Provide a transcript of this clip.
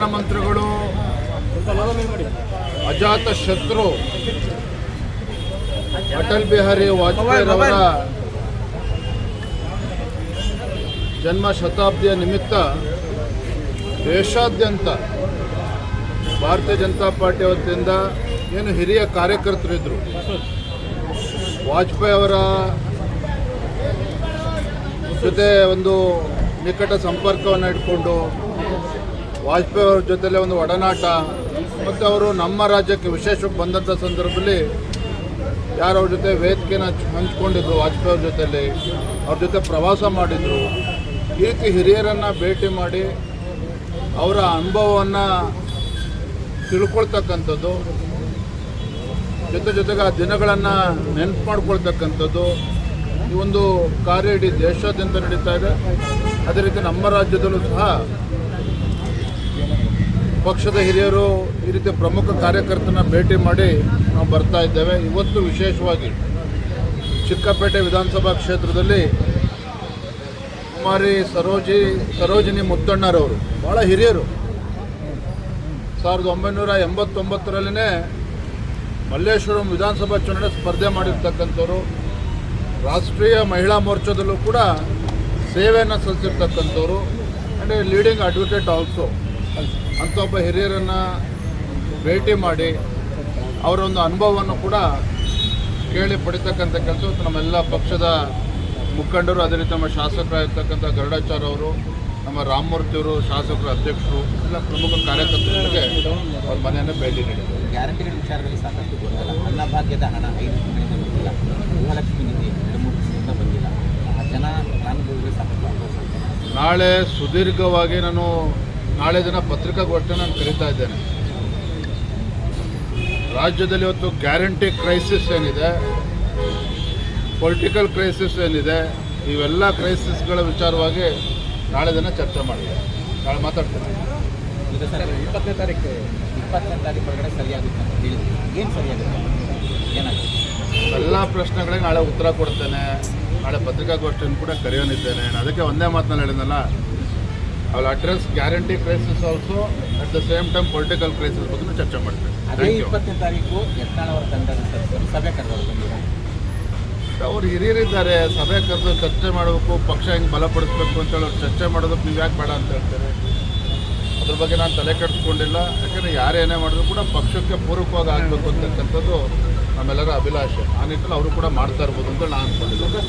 ಮಂತ್ರಿಗಳು ಅಜಾತ ಶತ್ರು ಅಟಲ್ ಬಿಹಾರಿ ವಾಜಪೇಯಿ ಅವರ ಜನ್ಮ ಶತಾಬ್ದಿಯ ನಿಮಿತ್ತ ದೇಶಾದ್ಯಂತ ಭಾರತೀಯ ಜನತಾ ಪಾರ್ಟಿ ವತಿಯಿಂದ ಏನು ಹಿರಿಯ ಕಾರ್ಯಕರ್ತರಿದ್ದರು ವಾಜಪೇಯಿ ಅವರ ಜೊತೆ ಒಂದು ನಿಕಟ ಸಂಪರ್ಕವನ್ನು ಇಟ್ಕೊಂಡು ವಾಜಪೇಯಿ ಅವ್ರ ಜೊತೆಲೆ ಒಂದು ಒಡನಾಟ, ಮತ್ತು ಅವರು ನಮ್ಮ ರಾಜ್ಯಕ್ಕೆ ವಿಶೇಷವಾಗಿ ಬಂದಂಥ ಸಂದರ್ಭದಲ್ಲಿ ಯಾರು ಅವ್ರ ಜೊತೆ ವೇದಿಕೆನ ಹಂಚ್- ಹಂಚ್ಕೊಂಡಿದ್ರು, ವಾಜಪೇಯಿ ಅವ್ರ ಜೊತೆಲಿ. ಅವ್ರ ಜೊತೆ ಪ್ರವಾಸ ಮಾಡಿದರು. ಈ ರೀತಿ ಹಿರಿಯರನ್ನು ಭೇಟಿ ಮಾಡಿ ಅವರ ಅನುಭವವನ್ನು ತಿಳ್ಕೊಳ್ತಕ್ಕಂಥದ್ದು, ಜೊತೆ ಜೊತೆಗೆ ಆ ದಿನಗಳನ್ನು ನೆನಪು ಮಾಡ್ಕೊಳ್ತಕ್ಕಂಥದ್ದು ಈ ಒಂದು ಕಾರ್ಯ ಇಡೀ ದೇಶಾದ್ಯಂತ ನಡೀತಾ ಇದೆ. ಅದೇ ರೀತಿ ನಮ್ಮ ರಾಜ್ಯದಲ್ಲೂ ಸಹ ಪಕ್ಷದ ಹಿರಿಯರು ಈ ರೀತಿ ಪ್ರಮುಖ ಕಾರ್ಯಕರ್ತನ ಭೇಟಿ ಮಾಡಿ ನಾವು ಬರ್ತಾ ಇದ್ದೇವೆ. ಇವತ್ತು ವಿಶೇಷವಾಗಿ ಚಿಕ್ಕಪೇಟೆ ವಿಧಾನಸಭಾ ಕ್ಷೇತ್ರದಲ್ಲಿ ಕುಮಾರಿ ಸರೋಜಿ, ಸರೋಜಿನಿ ಮುತ್ತಣ್ಣರವರು ಭಾಳ ಹಿರಿಯರು. ಸಾವಿರದ ಒಂಬೈನೂರ ಎಂಬತ್ತೊಂಬತ್ತರಲ್ಲೇ ಮಲ್ಲೇಶ್ವರಂ ವಿಧಾನಸಭಾ ಚುನಾವಣೆ ಸ್ಪರ್ಧೆ ಮಾಡಿರ್ತಕ್ಕಂಥವ್ರು. ರಾಷ್ಟ್ರೀಯ ಮಹಿಳಾ ಮೋರ್ಚಾದಲ್ಲೂ ಕೂಡ ಸೇವೆಯನ್ನು ಸಲ್ಲಿಸಿರ್ತಕ್ಕಂಥವ್ರು. ಆ್ಯಂಡ್ ಲೀಡಿಂಗ್ ಅಡ್ವೊಕೇಟ್ ಆಲ್ಸೋ ಅಂಥ ಒಬ್ಬ ಹಿರಿಯರನ್ನು ಭೇಟಿ ಮಾಡಿ ಅವರ ಒಂದು ಅನುಭವವನ್ನು ಕೂಡ ಕೇಳಿ ಪಡಿತಕ್ಕಂಥ ಕೆಲಸ. ಇವತ್ತು ನಮ್ಮೆಲ್ಲ ಪಕ್ಷದ ಮುಖಂಡರು ಅದೇ ರೀತಿ ನಮ್ಮ ಶಾಸಕರಾಗಿರ್ತಕ್ಕಂಥ ಗರುಡಾಚಾರ್ ಅವರು ನಮ್ಮ ರಾಮಮೂರ್ತಿಯವರು ಶಾಸಕರ ಅಧ್ಯಕ್ಷರು ಎಲ್ಲ ಪ್ರಮುಖ ಕಾರ್ಯಕರ್ತರಿಗೆ ಅವ್ರ ಮನೆಯನ್ನು ಭೇಟಿ ನೀಡಿದರು. ಗ್ಯಾರಂಟಿಗಳ ವಿಚಾರದಲ್ಲಿ ಸಾಕಷ್ಟು ಅನ್ನಭಾಗ್ಯದ ಹಣ ಐದು ತಿಂಗಳಿಂದ ಬಂದಿಲ್ಲ. ಗೃಹಲಕ್ಷ್ಮಿ ನಿಧಿ ಎರಡು ಮೂರು ತಿಂಗಳಿಂದ ಬಂದಿಲ್ಲ. ಆ ಜನ ನಾನು ಸಾಕಷ್ಟು ನಾಳೆ ಸುದೀರ್ಘವಾಗಿ ನಾನು ನಾಳೆ ದಿನ ಪತ್ರಿಕಾಗೋಷ್ಠಿ ನಾನು ಕರೀತಾ ಇದ್ದೇನೆ. ರಾಜ್ಯದಲ್ಲಿ ಇವತ್ತು ಗ್ಯಾರಂಟಿ ಕ್ರೈಸಿಸ್ ಏನಿದೆ ಪೊಲಿಟಿಕಲ್ ಕ್ರೈಸಿಸ್ ಏನಿದೆ ಇವೆಲ್ಲ ಕ್ರೈಸಿಸ್ಗಳ ವಿಚಾರವಾಗಿ ನಾಳೆ ದಿನ ಚರ್ಚೆ ಮಾಡಿದೆ. ನಾಳೆ ಮಾತಾಡ್ತೇನೆ. ಇಪ್ಪತ್ತನೇ ತಾರೀಕು ಇಪ್ಪತ್ತನೇ ತಾರೀಕು ಒಳಗಡೆ ಸರಿಯಾಗುತ್ತೆ ಅಂತ ಹೇಳಿದ್ವಿ ಏನು ಸರಿಯಾಗುತ್ತೆ? ಏನಾಗುತ್ತೆ? ಎಲ್ಲ ಪ್ರಶ್ನೆಗಳಿಗೆ ನಾಳೆ ಉತ್ತರ ಕೊಡ್ತೇನೆ. ನಾಳೆ ಪತ್ರಿಕಾಗೋಷ್ಠಿಯನ್ನು ಕೂಡ ಕರೆಯೋನಿದ್ದೇನೆ. ಅದಕ್ಕೆ ಒಂದೇ ಮಾತಲ್ಲಿ ಹೇಳಿದ್ನಲ್ಲ ಅವಳ address guarantee crisis also at the same time political crisis ಬಗ್ಗೆ ಚರ್ಚೆ ಅದೇ ಯು ಇಪ್ಪತ್ತನೇ ತಾರೀಕು ಯತ್ನಾಳ್ ಅವರ ತಂಡದ ಸದಸ್ಯರು ಸಭೆ ಕರೆದವರು ಅವ್ರು ಹಿರಿಯರಿದ್ದಾರೆ ಸಭೆ ಕರೆದು ಚರ್ಚೆ ಮಾಡಬೇಕು ಪಕ್ಷ ಹೆಂಗೆ ಬಲಪಡಿಸ್ಬೇಕು ಅಂತೇಳಿ ಅವ್ರು ಚರ್ಚೆ ಮಾಡೋದಕ್ಕೆ ನೀವು ಯಾಕೆ ಬೇಡ ಅಂತ ಹೇಳ್ತಾರೆ? ಅದ್ರ ಬಗ್ಗೆ ನಾನು ತಲೆ ಕೆಡಿಸ್ಕೊಂಡಿಲ್ಲ. ಯಾಕಂದರೆ ಯಾರೇನೇ ಮಾಡಿದ್ರು ಕೂಡ ಪಕ್ಷಕ್ಕೆ ಪೂರಕವಾಗಿ ಆಗಬೇಕು ಅಂತಕ್ಕಂಥದ್ದು ನಮ್ಮೆಲ್ಲರ ಅಭಿಲಾಷೆ. ಆ ನಿಟ್ಟಿನಲ್ಲಿ ಅವರು ಕೂಡ ಮಾಡ್ತಾ ಇರ್ಬೋದು ಅಂತ ನಾನು ಅಂದ್ಕೊಂಡಿದ್ದೆ